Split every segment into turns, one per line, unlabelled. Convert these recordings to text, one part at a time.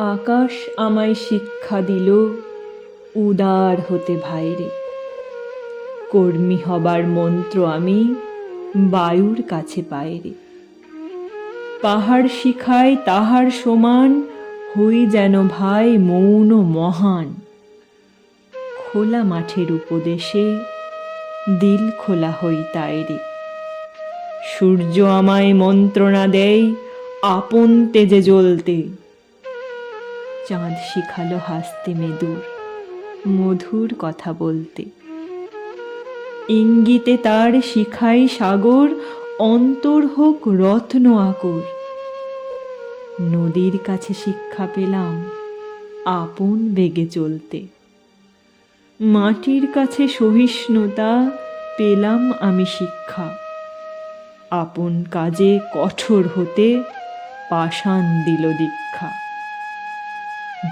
আকাশ আমায় শিক্ষা দিল, উদার হতে ভাইরে। কর্মী হবার মন্ত্র আমি বায়ুর কাছে পায়রে পাহাড় শিখায় তাহার সমান, হই যেন ভাই মৌন মহান। খোলা মাঠের উপদেশে দিল খোলা হই তাইরে। সূর্য আমায় মন্ত্রণা দেয়, আপন তেজে জ্বলতে। চাঁদ শিখালো হাসতে মেদুর, মধুর কথা বলতে। ইঙ্গিতে তার শিখাই সাগর, অন্তর হোক রত্ন আকর। নদীর কাছে শিক্ষা পেলাম আপন বেগে চলতে। মাটির কাছে সহিষ্ণুতা পেলাম আমি শিক্ষা। আপন কাজে কঠোর হতে পাষাণ দিল দীক্ষা।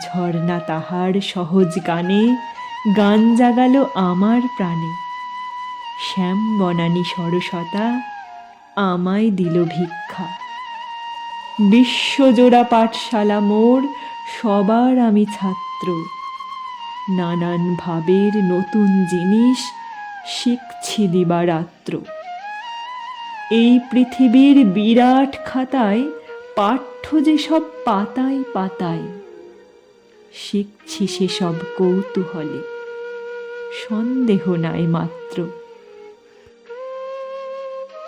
ঝর্ণা তাহার সহজ গানে, গান জাগাল আমার প্রাণে। শ্যাম বনানী সরসতা আমায় দিল ভিক্ষা। বিশ্বজোড়া পাঠশালা মোর, সবার আমি ছাত্র। নানান ভাবের নতুন জিনিস শিখছি দিবারাত্র। এই পৃথিবীর বিরাট খাতায় পাঠ্য যেসব পাতায় পাতায় শিখছি সেসব কৌতূহলে। সন্দেহ নাই মাত্র।